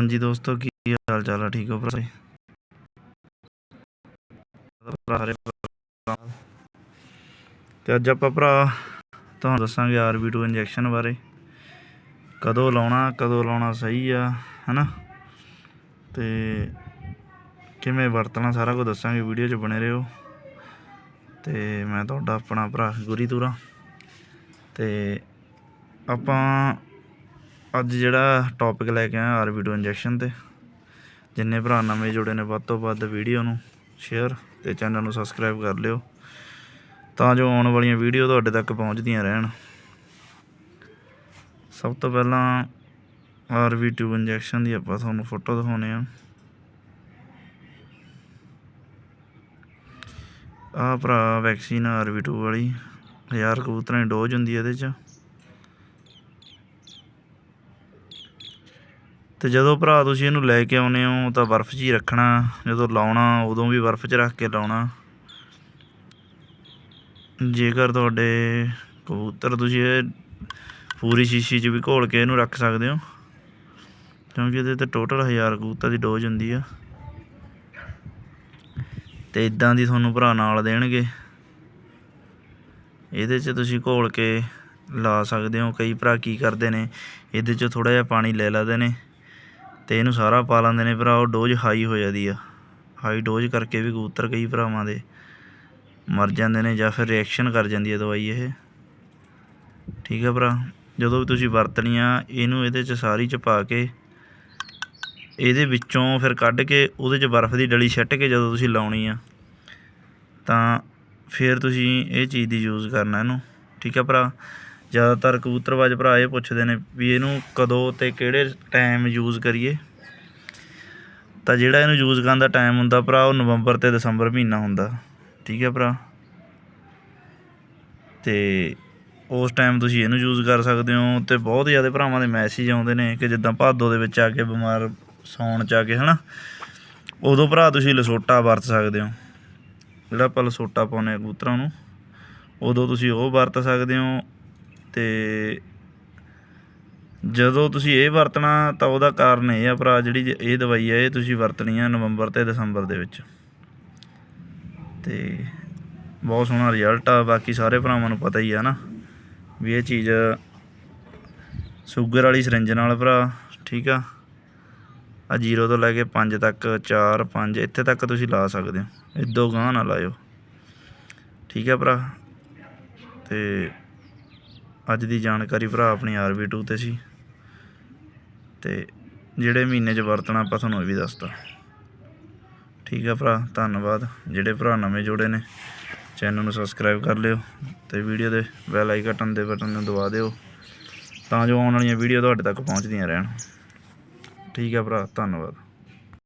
ਹਾਂਜੀ ਦੋਸਤੋ, ਕੀ ਹਾਲ ਚਾਲ ਆ? ਠੀਕ ਹੋ ਭਰਾ ਜੀ? ਸਾਰੇ ਤੇ ਅੱਜ ਆਪਾਂ ਭਰਾ ਤੁਹਾਨੂੰ ਦੱਸਾਂਗੇ ਆਰਬੀ2 ਇੰਜੈਕਸ਼ਨ ਬਾਰੇ। ਕਦੋਂ ਲਾਉਣਾ ਕਦੋਂ ਲਾਉਣਾ ਸਹੀ ਆ, ਹਨਾ? ਤੇ ਕਿਵੇਂ ਵਰਤਣਾ, ਸਾਰਾ ਕੁਝ ਦੱਸਾਂਗੇ, ਵੀਡੀਓ 'ਚ ਬਣੇ ਰਹੋ। ਤੇ ਮੈਂ ਤੁਹਾਡਾ ਆਪਣਾ ਭਰਾ ਗੁਰੀ ਤੂਰਾ। ਤੇ ਆਪਾਂ ਅੱਜ ਜਿਹੜਾ ਟੌਪਿਕ ਲੈ ਕੇ ਆਇਆ ਆਰਬੀ2 ਇੰਜੈਕਸ਼ਨ ਤੇ, ਜਿੰਨੇ ਭਰਾ ਨਵੇਂ ਜੁੜੇ ਨੇ ਵੱਧ ਤੋਂ ਵੱਧ ਵੀਡੀਓ ਨੂੰ ਸ਼ੇਅਰ ਤੇ ਚੈਨਲ ਨੂੰ ਸਬਸਕ੍ਰਾਈਬ ਕਰ ਲਿਓ, ਤਾਂ ਜੋ ਆਉਣ ਵਾਲੀਆਂ ਵੀਡੀਓ ਤੁਹਾਡੇ ਤੱਕ ਪਹੁੰਚਦੀਆਂ ਰਹਿਣ। ਸਭ ਤੋਂ ਪਹਿਲਾਂ ਆਰਬੀ2 ਇੰਜੈਕਸ਼ਨ ਦੀ ਆਪਾਂ ਤੁਹਾਨੂੰ ਫੋਟੋ ਦਿਖਾਉਨੇ ਆ ਆਹ ਭਰਾ ਵੈਕਸੀਨ ਆਰਬੀ2 ਵਾਲੀ, ਹਜ਼ਾਰ ਕਬੂਤਰਾਂ ਦੀ ਡੋਜ਼ ਹੁੰਦੀ ਹੈ ਇਹਦੇ 'ਚ। ਤੇ ਜਦੋਂ ਭਰਾ ਤੁਸੀਂ ਇਹਨੂੰ ਲੈ ਕੇ ਆਉਨੇ ਹੋ ਤਾਂ ਬਰਫ਼ 'ਚ ਹੀ ਰੱਖਣਾ, ਜਦੋਂ ਲਾਉਣਾ ਉਦੋਂ ਵੀ ਬਰਫ਼ 'ਚ ਰੱਖ ਕੇ ਲਾਉਣਾ। ਜੇਕਰ ਤੁਹਾਡੇ ਕਬੂਤਰ ਤੁਸੀਂ ਇਹ ਪੂਰੀ ਸ਼ੀਸ਼ੀ 'ਚ ਵੀ ਘੋਲ ਕੇ ਇਹਨੂੰ ਰੱਖ ਸਕਦੇ ਹੋ, ਕਿਉਂਕਿ ਇਹਦੇ ਤੇ ਟੋਟਲ 1000 ਕਬੂਤਰ ਦੀ ਡੋਜ਼ ਹੁੰਦੀ ਆ। ਤੇ ਇਦਾਂ ਦੀ ਤੁਹਾਨੂੰ ਭਰਾ ਨਾਲ ਦੇਣਗੇ। ਇਹਦੇ 'ਚ ਤੁਸੀਂ ਘੋਲ ਕੇ ਲਾ ਸਕਦੇ ਹੋ, ਕਈ ਭਰਾ ਕੀ ਕਰਦੇ ਨੇ, ਇਹਦੇ 'ਚ ਥੋੜਾ ਜਿਹਾ ਪਾਣੀ ਲੈ ਲੈਂਦੇ ਨੇ। ਤੇ ਇਹਨੂੰ ਸਾਰਾ ਪਾ ਲੈਂਦੇ ਨੇ ਭਰਾ, ਉਹ ਡੋਜ਼ ਹਾਈ ਹੋ ਜਾਂਦੀ ਆ। ਹਾਈ ਡੋਜ਼ ਕਰਕੇ ਵੀ ਕਬੂਤਰ ਕਈ ਭਰਾਵਾਂ ਦੇ ਮਰ ਜਾਂਦੇ ਨੇ ਜਾਂ ਫਿਰ ਰਿਐਕਸ਼ਨ ਕਰ ਜਾਂਦੀ ਹੈ ਦਵਾਈ ਇਹ। ਠੀਕ ਹੈ ਭਰਾ, ਜਦੋਂ ਵੀ ਤੁਸੀਂ ਵਰਤਣੀ ਆ ਇਹਨੂੰ ਇਹਦੇ 'ਚ ਸਾਰੀ ਚ ਪਾ ਕੇ, ਇਹਦੇ ਵਿੱਚੋਂ ਫਿਰ ਕੱਢ ਕੇ, ਉਹਦੇ 'ਚ ਬਰਫ਼ ਦੀ ਡਲੀ ਛੱਟ ਕੇ ਜਦੋਂ ਤੁਸੀਂ ਲਾਉਣੀ ਆ, ਤਾਂ ਫਿਰ ਤੁਸੀਂ ਇਹ ਚੀਜ਼ ਦੀ ਯੂਜ਼ ਕਰਨਾ ਇਹਨੂੰ। ਠੀਕ ਹੈ ਭਰਾ ਜ਼ਿਆਦਾਤਰ ਕਬੂਤਰਬਾਜ਼ ਭਰਾ ਇਹ ਪੁੱਛਦੇ ਨੇ ਵੀ ਇਹਨੂੰ ਕਦੋਂ ਅਤੇ ਕਿਹੜੇ ਟਾਈਮ ਯੂਜ਼ ਕਰੀਏ। ਤਾਂ ਜਿਹੜਾ ਇਹਨੂੰ ਯੂਜ਼ ਕਰਨ ਦਾ ਟਾਈਮ ਹੁੰਦਾ ਭਰਾ, ਉਹ ਨਵੰਬਰ ਅਤੇ ਦਸੰਬਰ ਮਹੀਨਾ ਹੁੰਦਾ। ਠੀਕ ਹੈ ਭਰਾ? ਤੇ ਉਸ ਟਾਈਮ ਤੁਸੀਂ ਇਹਨੂੰ ਯੂਜ਼ ਕਰ ਸਕਦੇ ਹੋ ਤੇ ਬਹੁਤ ਜ਼ਿਆਦਾ ਭਰਾਵਾਂ ਦੇ ਮੈਸੇਜ ਆਉਂਦੇ ਨੇ ਕਿ ਜਿੱਦਾਂ ਭਾਦੋ ਦੇ ਵਿੱਚ ਆ ਕੇ ਬਿਮਾਰ ਸੌਣ ਚ ਆ ਕੇ, ਹਨਾ? ਉਦੋਂ ਭਰਾ ਤੁਸੀਂ ਲਸੋਟਾ ਵਰਤ ਸਕਦੇ ਹੋ। ਜਿਹੜਾ ਆਪਾਂ ਲਸੋਟਾ ਪਾਉਂਦੇ ਆ ਕਬੂਤਰਾਂ ਨੂੰ, ਉਦੋਂ ਤੁਸੀਂ ਉਹ ਵਰਤ ਸਕਦੇ ਹੋ। ਤੇ ਜਦੋਂ ਤੁਸੀਂ ਇਹ ਵਰਤਣਾ, ਤਾਂ ਉਹਦਾ ਕਾਰਨ ਇਹ ਆ ਭਰਾ, ਜਿਹੜੀ ਇਹ ਦਵਾਈ ਹੈ ਇਹ ਤੁਸੀਂ ਵਰਤਣੀ ਆ ਨਵੰਬਰ ਅਤੇ ਦਸੰਬਰ ਦੇ ਵਿੱਚ। ਅਤੇ ਬਹੁਤ ਸੋਹਣਾ ਰਿਜ਼ਲਟ ਆ, ਬਾਕੀ ਸਾਰੇ ਭਰਾਵਾਂ ਨੂੰ ਪਤਾ ਹੀ ਆ ਨਾ, ਵੀ ਇਹ ਚੀਜ਼ ਸ਼ੂਗਰ ਵਾਲੀ ਸਿਰੰਜ ਨਾਲ ਭਰਾ, ਠੀਕ ਆ? ਆ 0 ਤੋਂ ਲੈ ਕੇ 5 ਤੱਕ 4 5 ਇੱਥੇ ਤੱਕ ਤੁਸੀਂ ਲਾ ਸਕਦੇ ਹੋ। ਇਦੋਂ ਗਾਂ ਨਾ ਲਾਇਓ। ਠੀਕ ਆ ਭਰਾ? ਤੇ ਅੱਜ ਦੀ ਜਾਣਕਾਰੀ ਭਰਾ ਆਪਣੀ ਆਰਬੀ2 ਤੇ ਸੀ। ਤੇ ਜਿਹੜੇ ਮਹੀਨੇ 'ਚ ਵਰਤਣਾ ਆਪਾਂ ਤੁਹਾਨੂੰ ਇਹ ਵੀ ਦੱਸਤਾ। ਠੀਕ ਹੈ ਭਰਾ, ਧੰਨਵਾਦ। ਜਿਹੜੇ ਭਰਾ ਨਵੇਂ ਜੁੜੇ ਨੇ, ਚੈਨਲ ਨੂੰ ਸਬਸਕ੍ਰਾਈਬ ਕਰ ਲਿਓ ਤੇ ਵੀਡੀਓ ਦੇ ਬੈਲ ਆਈਕਨ ਦੇ ਬਟਨ ਨੂੰ ਦਬਾ ਦਿਓ ਤਾਂ ਜੋ ਆਉਣ ਵਾਲੀਆਂ ਵੀਡੀਓ ਤੁਹਾਡੇ ਤੱਕ ਪਹੁੰਚਦੀਆਂ ਰਹਿਣ। ਠੀਕ ਹੈ ਭਰਾ, ਧੰਨਵਾਦ।